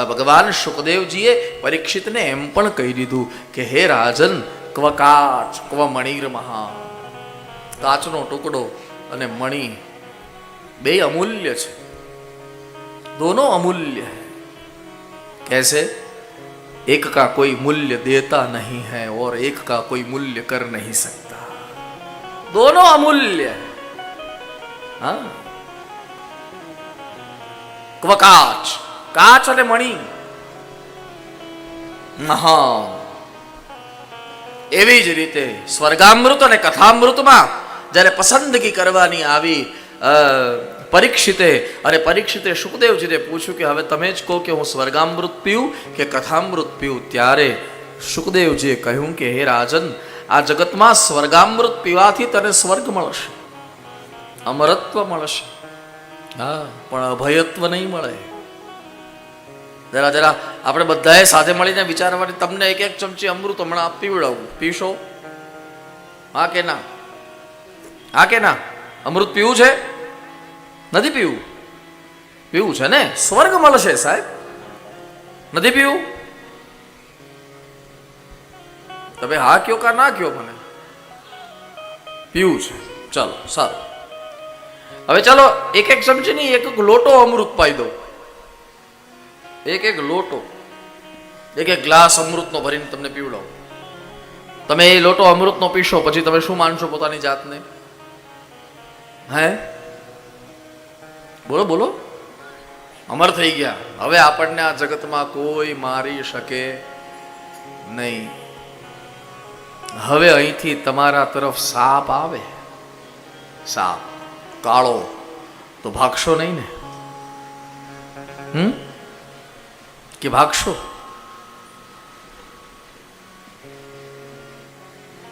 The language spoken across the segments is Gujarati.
અ, ભગવાન સુખદેવજીએ પરીક્ષિતને એમ પણ કહી દીધું કે હે રાજન ક્વ કાચ ક્વ મણિર મહા કાચનો ટુકડો અને મણિ બે અમૂલ્ય છે दोनों अमूल्य है कैसे एक का कोई मूल्य देता नहीं है और एक का कोई मूल्य कर नहीं सकता दोनों अमूल्य है हाँ ક્વ કાચ અને મણી. હા. એવી જ રીતે સ્વર્ગામૃત અને કથામૃતમાં જ્યારે પસંદગી કરવાની આવી પરીક્ષિતે અને પરીક્ષિતે સુખદેવજીને પૂછ્યું કે હવે તમે જ કહો કે હું સ્વર્ગામૃત પીઉં કે કથામૃત પીઉં, ત્યારે સુખદેવજીએ કહ્યું કે, હે રાજન, આ જગતમાં સ્વર્ગામૃત પીવાથી તને સ્વર્ગ મળશે. અમરત્વ મળશે. હા, પણ અભયત્વ નહીં મળે. જરા જરા આપણે બધાએ સાથે મળીને વિચારવાની તમને એક એક ચમચી અમૃત હમણાં પીવડાવું પીશો. હા કે ના? હા કે ના? અમૃત પીવું છે? નથી પીવું? પીવું છે ને? સ્વર્ગ મળશે સાહેબ. નથી પીવું? તમે હા કયો કા ના કયો મને? પીવું છે. ચાલો, સારું. હવે ચાલો એક એક ચમચી નહીં એક લોટો અમૃત પાઈ દો એક એક લોટો, એક એક ગ્લાસ અમૃતનો ભરીને તમને પીવડાવો. તમે એ લોટો અમૃતનો પીશો, પછી તમે શું માનશો પોતાની જાતને? હે? બોલો બોલો. અમર થઈ ગયા. હવે આપણને આ જગતમાં કોઈ મારી શકે નહીં. હવે અહીંથી તમારા તરફ સાપ આવે. સાપ. કાળો. તો ભાગશો નહીં ને? હમ? કે ભાગશો?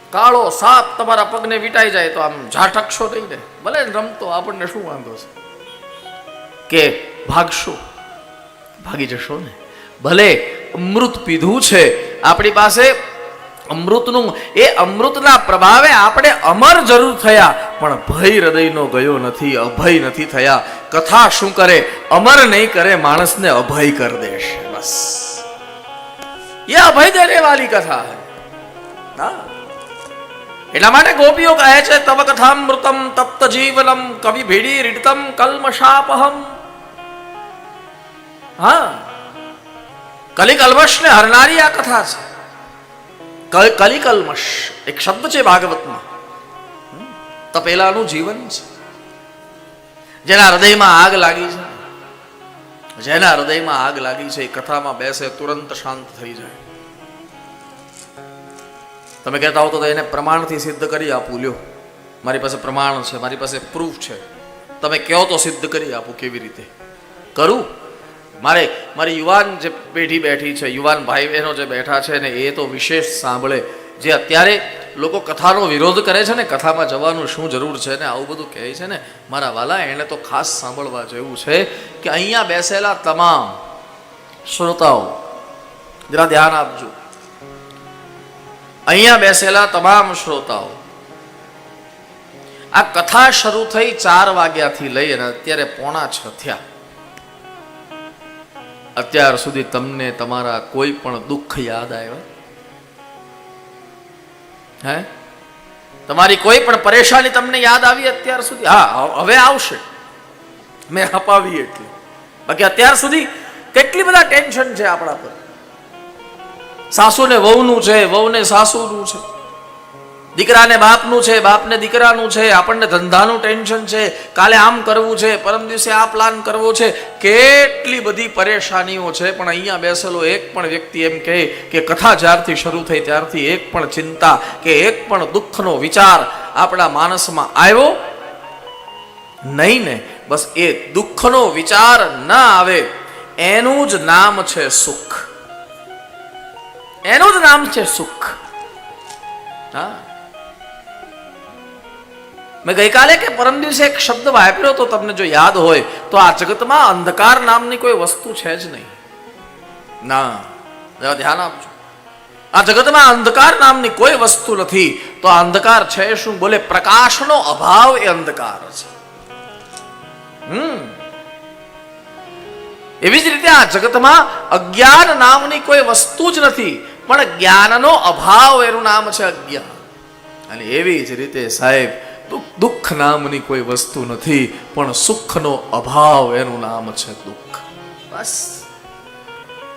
કાળો સાપ તમારા પગને વીટાઈ જાય તો આમ ઝાટકશો નહીં ને? ભલે રમતો, આપણને શું વાંધો છે? કે ભાગશો. ભાગી જશો ને? ભલે અમૃત પીધું છે, આપણી પાસે અમૃતનું, એ અમૃતના પ્રભાવે આપણે અમર જરૂર થયા, પણ ભય હૃદયનો ગયો નથી, અભય નથી થયા. કથા શું કરે? અમર નહીં કરે, માણસને અભય કર દેશે. બસ ये અભય દેને વાલી કથા હૈ હા એટલા માટે ગોપીઓ કહે છે તવ કથામૃતમ તપ્ત જીવનમ કવિ ભીડી રીડતમ કલ્મશાપહમ હા કલી કલ્મશને હરનારી આ કથા છે કલ- કલી કલ્મશ એક શબ્દ છે ભાગવતમાં હમ. તપેલાનું જીવન છે જેના હૃદયમાં આગ લાગી છે જેના હૃદયમાં આગ લાગી છે, એ કથામાં બેસે, તુરંત શાંત થઈ જાય. તમે કહેતા હો તો એને પ્રમાણથી સિદ્ધ કરી આપું, લ્યો. મારી પાસે પ્રમાણ છે, મારી પાસે પ્રૂફ છે. તમે કહો તો સિદ્ધ કરી આપું કેવી રીતે? કરું? મારે, મારી યુવાન જે પેઢી બેઠી છે, યુવાન ભાઈ બહેનો જે બેઠા છે ને, એ તો વિશેષ સાંભળે. જે અત્યારે લોકો કથાનો વિરોધ કરે છે ને, કથામાં જવાનું શું જરૂર છે ને, આવું બધું કહે છે ને, મારા વાલા, એણે તો ખાસ સાંભળવા જેવું છે કે અહીંયા બેસેલા તમામ શ્રોતાઓ, જરા ધ્યાન આપજો. અહીંયા બેસેલા તમામ શ્રોતાઓ, આ કથા શરૂ થઈ ચાર વાગ્યાથી લઈ અને અત્યારે પોણા છ થયા. અત્યાર સુધી તમને તમારા કોઈ પણ દુઃખ યાદ આવ્યા? હે? તમારી કોઈ પણ પરેશાની તમને યાદ આવી અત્યાર સુધી? હા, હવે આવશે. મેં હપાવી એટલી. બાકી અત્યાર સુધી કેટલી બધા ટેન્શન છે આપણા પર. સાસુને વહુનું છે, વહુને સાસુનું છે. દીકરાને બાપનું છે, બાપને દીકરાનું છે, આપણને ધંધાનું ટેન્શન છે, કાલે આમ કરવું છે, પરમ દિવસે આ પ્લાન કરવો છે. કેટલી બધી પરેશાનીઓ છે, પણ અહીંયા બેસેલો એક પણ વ્યક્તિ એમ કહે કે કથા જ્યારથી શરૂ થઈ ત્યારથી એક પણ ચિંતા કે એક પણ દુઃખનો વિચાર આપણા માનસમાં આવ્યો નહીં ને. બસ એ દુઃખનો વિચાર ન આવે, એનું જ નામ છે સુખ. એનું જ નામ છે સુખ. હા. મેં ગઈકાલે કે પરમ દિવસે એક શબ્દ વાપર્યો તો તમને જો યાદ હોય, તો આ જગતમાં અંધકાર નામની કોઈ વસ્તુ છે જ નહીં. ના ધ્યાન આપજો. આ જગતમાં અંધકાર નામની કોઈ વસ્તુ નથી, તો આ અંધકાર છે શું? બોલે, પ્રકાશનો અભાવ એ અંધકાર છે. હમ. એવી જ રીતે આ જગતમાં અજ્ઞાન નામની કોઈ વસ્તુ જ નથી, પણ જ્ઞાનનો અભાવ એનું નામ છે અજ્ઞાન. અને એવી જ રીતે સાહેબ દુઃખ નામની કોઈ વસ્તુ નથી પણ સુખનો અભાવ એનું નામ છે દુઃખ. બસ.